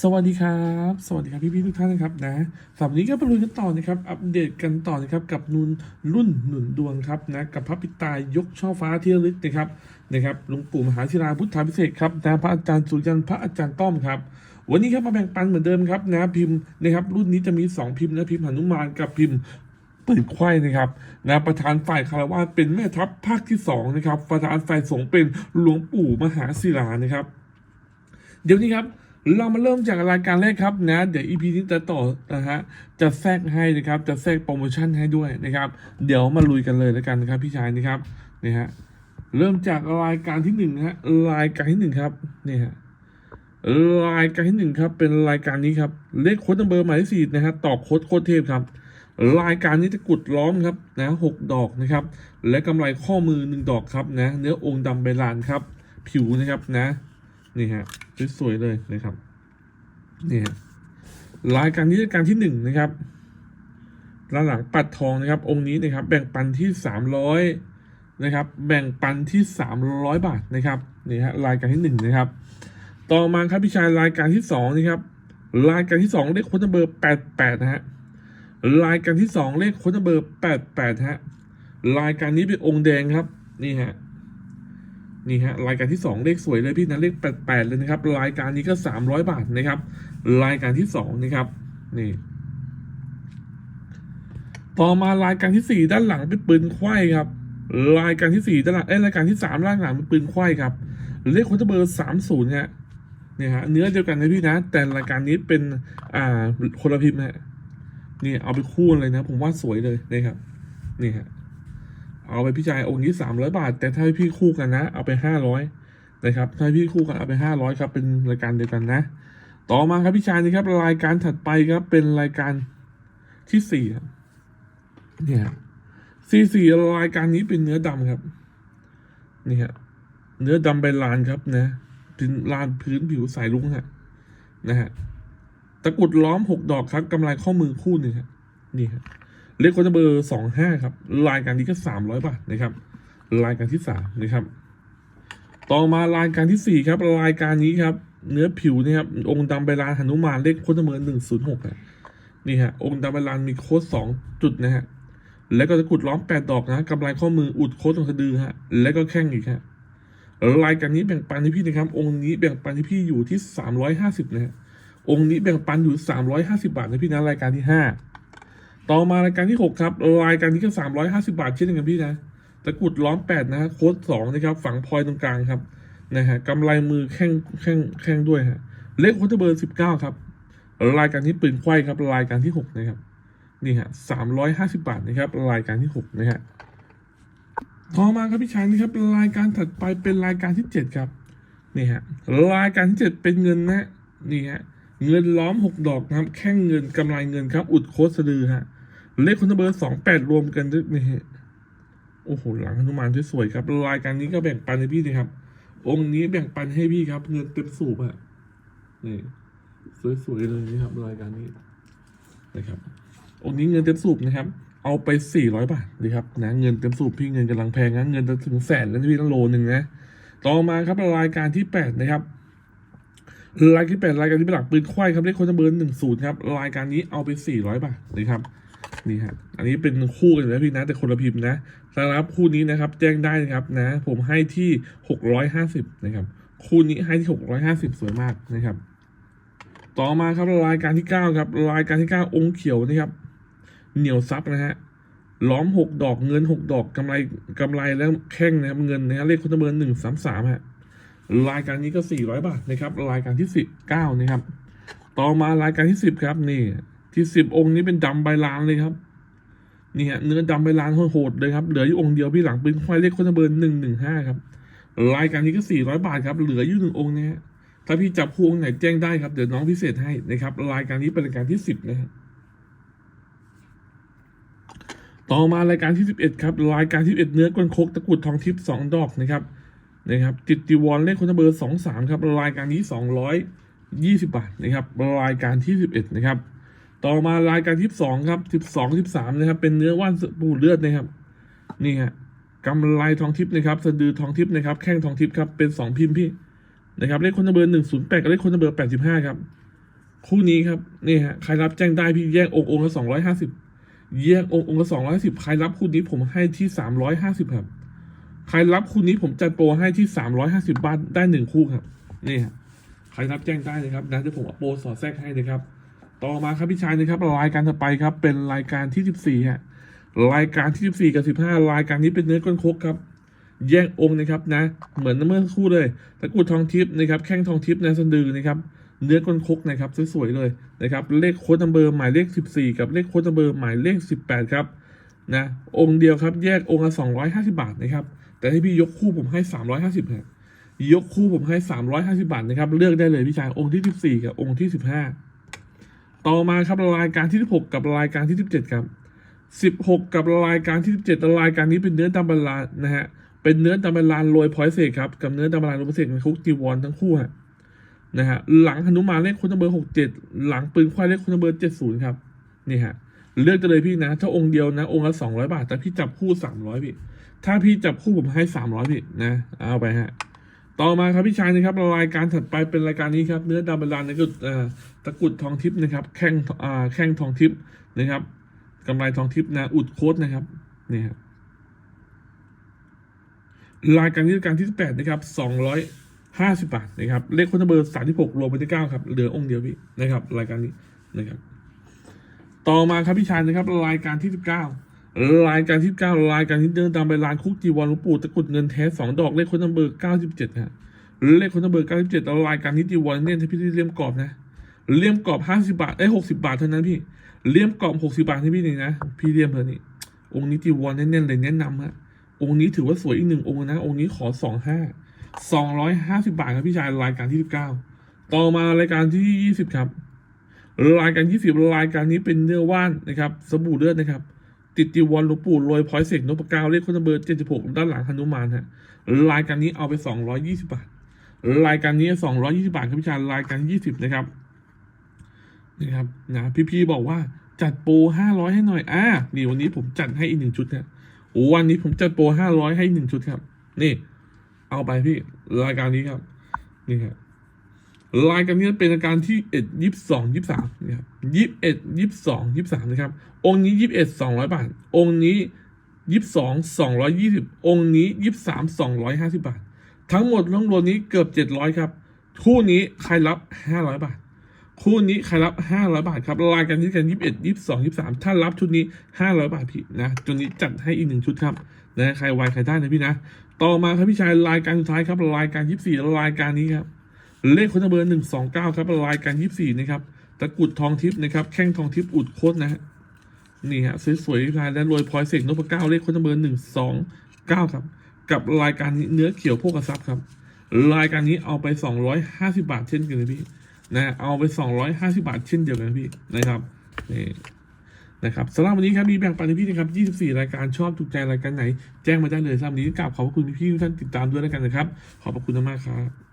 สวัสดีครับ สวัสดีครับพี่พี่ๆทุกท่านนะครับนะสำหรับวันนี้ก็ไปลุยกันต่อนะครับ อัปเดตกันต่อนะครับกับนุนรุ่นหนุนดวงครับนะกับพระปิตายยกช่อฟ้าเที่ระลึกนะครับนะครับหลวงปู่มหาศิลาพุทธาพิเศษครับนะพระอาจารย์สุรยันพระอาจารย์ต้อมครับ วันนี้ครับมาแบ่งปันเหมือนเดิมครับนะพิมพ์นะครับ รุ่นนี้จะมี 2 พิมพ์นะพิมพ์หนุมานกับพิมพ์ปืนไข่นะครับนะประธานฝ่ายคารวะเป็นแม่ทัพภาคที่สองนะครับประธานฝ่ายสงฆ์เป็นหลวงปู่มหาศิลานะครับ เดี๋ยวนี้ครับ เรามาเริ่มจากรายการแรกครับนะ เดี๋ยว EP นี้จะต่อนะฮะจะแทรกให้นะครับ จะแทรกโปรโมชั่นให้ด้วยนะครับ เดี๋ยวมาลุยกันเลยแล้วกันนะครับ พี่ชายนะครับนี่ฮะเริ่มจากรายการที่หนึ่งนะฮะรายการที่หนึ่งครับนี่ฮะรายการที่หนึ่งครับ เป็นรายการนี้ครับ เลขโค้ดนัเบอร์หมายเลขสี่นะฮะตอบโค้ดโค้ดเทพครับ รายการนี้จะกุดล้อมครับนะหกดอกนะครับ และกำไรข้อมือหนึ่งดอกครับนะ เนื้อองค์ดำใบลานครับ ผิวนะครับนะ นี่ฮะสวยๆเลยนะครับนี่ฮะรายการนี้รายการที่หนึ่งนะครับด้านหลังปัดทองนะครับ องค์นี้นะครับ แบ่งปันที่สามร้อยนะครับ แบ่งปันที่สามร้อยบาทนะครับนี่ฮะรายการที่หนึ่งนะครับ ต่อมาครับพี่ชายรายการที่สองนะครับรายการที่สองเลขค้ดเบอร์แปดแปดนะฮะรายการที่สองเลขค้ดเบอร์แปดแปดฮะรายการนี้เป็นองค์แดงครับนี่ฮะ นี่ฮะรายการที่สองเลขสวยเลยพี่นะเลขแปดเลยนะครับ รายการนี้ก็สามร้อยบาทนะครับ รายการที่สองนะครับนี่ต่อมารายการที่สี่ด้านหลังเป็นปืนไขว้ครับ รายการที่สี่ด้านหลังเอ้รายการที่สามด้านหลังเป็นปืนไขว้ครับเลขโค้ดเบอร์สามศูนย์ฮะเนี่ยฮะเนื้อเดียวกันนะพี่นะ แต่รายการนี้เป็นอ่าคนละพิมพ์ฮะนี่เอาไปคู่เลยนะ ผมว่าสวยเลยนะครับนี่ฮะ เอาไปพี่ชายองค์นี้สามร้อยบาท แต่ถ้าพี่คู่กันนะ เอาไปห้าร้อยนะครับ ถ้าพี่คู่กันเอาไปห้าร้อยครับ เป็นรายการเดียวกันนะ ต่อมาครับพี่ชายนี่ครับ รายการถัดไปครับเป็นรายการที่สี่เนี่ยสี่สี่รายการนี้เป็นเนื้อดำครับนี่ฮะเนื้อดำใบลานครับนะเป็นลานพื้นผิวสายลุงฮะนะฮะตะกุดล้อมหกดอกครับกำไรข้อมือคู่หนึ่งฮะนี่ฮะ เลขโค้ดเบอร์สองห้าครับรายการนี้ก็สามร้อยบาทนะครับรายการที่สามนะครับ ต่อมารายการที่สี่ครับรายการนี้ครับ เนื้อผิวนี่ครับองค์ดำใบลานหนุมานเลขโค้ดเบอร์หนึ่งศูนย์หกนี่ฮะองค์ดำใบลานมีโค้ดสองจุดนะฮะแล้วก็ตะกุดล้อมแปดดอกนะกำไรข้อมืออุดโค้ดตรงสะดือฮะแล้วก็แข้งอีกฮะรายการนี้แบ่งปันให้พี่นะครับ องค์นี้แบ่งปันให้พี่อยู่ที่สามร้อยห้าสิบนะฮะองค์นี้แบ่งปันอยู่สามร้อยห้าสิบาทนะพี่นะรายการที่ห้า ต่อมารายการที่หกครับ รายการนี้ก็สามร้อยห้าสิบาทเช่นเดียวกันพี่นะตะกรุดล้อมแปดนะฮะโค้ดสองนะครับ ฝังพลอยตรงกลางครับนะฮะกำไรมือแข้งแข้งแข้งด้วยฮะเลขโค้ดเบอร์สิบเก้าครับ รายการที่ปืนไขว้ครับ รายการที่หกนะครับ นี่ฮะสามร้อยห้าสิบาทนะครับ รายการที่หกนะฮะต่อมาครับพี่ชายนี่ครับรายการถัดไปเป็นรายการที่เจ็ดครับนี่ฮะรายการที่เจ็ดเป็นเงินนะนี่ฮะ เงินล้อมหกดอกนะครับ แข้งเงินกำไรเงินครับ อุดโคสะดือฮะ เลขคุณเบอร์สองแปดรวมกันด้วยนี่ฮะโอ้โหหลังหนุมานที่สวยครับ รายการนี้ก็แบ่งปันให้พี่นะครับ องค์นี้แบ่งปันให้พี่ครับ เงินเต็มสูบอะนี่สวยๆเลยนี่ครับ รายการนี้นะครับ องค์นี้เงินเต็มสูบนะครับ เอาไปสี่ร้อยบาทนะครับนะเงินเต็มสูบพี่เงินกำลังแพงนะเงินจะถึงแสนแล้วพี่ต้องโลหนึ่งนะต่อมาครับรายการที่แปดนะครับ รายการที่แปดรายการที่เป็นหลักปืนควายครับเลขโค้ดเบอร์หนึ่งศูนย์ครับรายการนี้เอาไปสี่ร้อยบาทนะครับนี่ฮะอันนี้เป็นคู่กันอยู่แล้วพี่นะแต่คนละพิมพ์นะสำหรับคู่นี้นะครับ แจ้งได้นะครับนะ ผมให้ที่หกร้อยห้าสิบนะครับ คู่นี้ให้ที่หกร้อยห้าสิบสวยมากนะครับ ต่อมาครับรายการที่เก้าครับรายการที่เก้าองค์เขียวนะครับ เหนียวซับนะฮะล้อมหกดอกเงินหกดอกกำไรกำไรแล้วแข้งนะครับเงินนะฮะเลขโค้ดเบอร์หนึ่งสามสามฮะ รายการนี้ก็ 400 บาทนะครับ รายการที่สิบเก้านะครับ ต่อมารายการที่สิบครับ นี่ ที่สิบองค์นี้เป็นดำใบลานเลยครับนี่ฮะเนื้อดำใบลานโหดเลยครับ เหลืออยู่องค์เดียวพี่หลังเป็นควายเลขคนเบอร์หนึ่งหนึ่งห้าครับ รายการนี้ก็400บาทครับ เหลืออยู่หนึ่งองค์นะฮะถ้าพี่จับคู่องไหนแจ้งได้ครับ เดี๋ยวน้องพิเศษให้นะครับ รายการนี้เป็นรายการที่สิบนะครับต่อมารายการที่สิบเอ็ดครับ รายการที่สิบเอ็ดเนื้อก้นโคกตะกุดทองทิพย์สองดอกนะครับ นะครับติดติวอนเลขคนเบอร์สองสามครับรายการนี้สองร้อยยี่สิบาทนะครับรายการที่สิบเอ็ดนะครับ ต่อมารายการที่สองครับสิบสองสิบสามนะครับ เป็นเนื้อว่านปูเลือดนะครับ นี่ฮะกำไรทองทิพย์นะครับสะดือทองทิพย์นะครับ แข้งทองทิพย์ครับเป็นสองพิมพ์พี่นะครับเลขคนเบอร์หนึ่งศูนย์แปดกับเลขคนเบอร์แปดสิบห้าครับคู่นี้ครับนี่ฮะใครรับแจ้งได้พี่แยกองค์องค์ละสองร้อยห้าสิบแยกองค์องค์ละสองร้อยสิบใครรับคู่นี้ผมให้ที่สามร้อยห้าสิบครับ ใครรับคู่นี้ผมจัดโปรให้ที่สามร้อยห้าสิบบาทได้หนึ่งคู่ครับ นี่ฮะใครรับแจ้งได้เลยครับนะเดี๋ยวผมเอาโปรสอดแทรกให้นะครับ ต่อมาครับพี่ชายนะครับรายการต่อไปครับ เป็นรายการที่สิบสี่ฮะรายการที่สิบสี่กับสิบห้ารายการนี้เป็นเนื้อก้นคกครับ แยกองค์นะครับนะ เหมือนเมื่อคู่เลยตะกุดทองทิพย์นะครับแข้งทองทิพย์นะสะดือนะครับเนื้อก้นคกนะครับสวยๆเลยนะครับเลขโค้ดนัมเบอร์หมายเลข 14 กับเลขโค้ดนัมเบอร์หมายเลข 18 ครับนะองค์เดียวครับแยกองค์ละ250 บาทนะครับ แต่ให้พี่ยกคู่ผมให้350ครับยกคู่ผมให้350บาทนะครับ เลือกได้เลยพี่ชายองค์ที่14กับองค์ที่15ต่อมาครับรายการที่16กับรายการที่17ครับ16กับรายการที่17รายการนี้เป็นเนื้อตำบลานนะฮะเป็นเนื้อตำบลานโรยพอยเศษครับกับเนื้อตำบลานโรยพอยเศษเป็นคุกจีวรทั้งคู่ฮะนะฮะหลังหนุมานเลขคนเบอร์หกเจ็ดหลังปืนควายเลขคนเบอร์เจ็ดศูนย์ครับนี่ฮะ เลือกกันเลยพี่นะ ถ้าองค์เดียวนะ องค์ละสองร้อยบาท แต่พี่จับคู่สามร้อยพี่ ถ้าพี่จับคู่ผมให้สามร้อยพี่นะ เอาไปฮะ ต่อมาครับพี่ชายนะครับรายการถัดไปเป็นรายการนี้ครับ เนื้อดำบรรลานในกุดตะกุดทองทิพย์นะครับ แข้งอ่าแข้งทองทิพย์นะครับกำไรทองทิพย์นะ อุดโคตนะครับ นี่ครับรายการที่รายการที่แปดนะครับสองร้อยห้าสิบบาทนะครับ เลขคนเบอร์สามที่หกรวมไปที่เก้าครับ เหลือองค์เดียวพี่นะครับ รายการนี้นะครับ ต่อมาครับพี่ชายนะครับรายการที่สิบเก้ารายการที่เก้ารายการที่เดินตามไปลานคุกจีวรหลวงปู่ตะกรุดเงินแท้สองดอกเลขคนเบอร์เก้าสิบเจ็ดฮะเลขคนเบอร์เก้าสิบเจ็ดรายการที่จีวรเนี่ยที่พี่เลี่ยมกรอบนะเลี่ยมกรอบห้าสิบาทไอ้หกสิบาทเท่านั้นพี่เลี่ยมกรอบหกสิบาทที่พี่นี่นะพี่เลี่ยมเธอนี่องค์นี้จีวรแน่นๆเลยแนะนำฮะองค์นี้ถือว่าสวยอีกหนึ่งองค์นะองค์นี้ขอสองห้าสองร้อยห้าสิบาทครับพี่ชายรายการที่สิบเก้าต่อมารายการที่ยี่สิบครับ รายการยี่สิบรายการนี้เป็นเนื้อว่านนะครับสบู่เลือดนะครับ ติดจีวรหลวงปู่โรยพอยเสกนพก้าเลขคนเบอร์เจ็ดสิบหกด้านหลังฮนุมานฮะรายการนี้เอาไปสองร้อยยี่สิบาท รายการนี้สองร้อยี่สิบาทครับพี่ชายรายการยี่สิบนะครับนะครับนะพี่ๆบอกว่าจัดโปรห้าร้อยให้หน่อยอ่านี่วันนี้ผมจัดให้อีกหนึ่งชุดนะโอ้วันนี้ผมจัดโปรห้าร้อยให้หนึ่งชุดครับ นี่ เอาไปพี่รายการนี้ครับ นี่ครับ รายการนี้เป็นราการที่เอ็ดยี่สิบสองยี่สามนี่ครับยี่สิบเอ็ดยี่สิบสองยี่สามนะครับ องค์นี้ยี่สิบเอ็ดสองร้อยบาท องค์นี้ยี่สิบสองสองร้อยยี่สิบองค์นี้ยี่สิบสามสองร้อยห้าสิบาท ทั้งหมดทั้งรวมนี้เกือบเจ็ดร้อยครับ คู่นี้ใครรับห้าร้อยบาท คู่นี้ใครรับห้าร้อยบาทครับรายการที่กันยี่สิบเอ็ดยี่สิบสองยี่สามถ้ารับชุดนี้ห้าร้อยบาทพี่นะตัวนี้จัดให้อีกหนึ่งชุดครับนะใครไวใครได้นะพี่นะ ต่อมาครับพี่ชายรายการสุดท้ายครับรายการยี่สี่รายการนี้ครับ เลขคนเบอร์หนึ่งสองเก้าครับรายการยี่สี่นะครับตะกุดทองทิพย์นะครับแข้งทองทิพย์อุดโคตรนะฮะนี่ฮะสวยๆพี่ชายและรวยพลอยเสกนพเก้าเลขคนเบอร์หนึ่งสองเก้าครับ กับรายการนี้เนื้อเขียวโภกทรัพย์ครับรายการนี้เอาไปสองร้อยห้าสิบาทเช่นกันเลยพี่นะเอาไปสองร้อยห้าสิบาทเช่นเดียวกันพี่นะครับนี่นะครับสำหรับวันนี้ครับมีแบ่งปันให้พี่นะครับ 24 รายการชอบถูกใจรายการไหน แจ้งมาได้เลยสำหรับวันนี้กราบขอบคุณพี่ทุกท่านติดตามด้วยแล้วกันนะครับ ขอบพระคุณมากครับ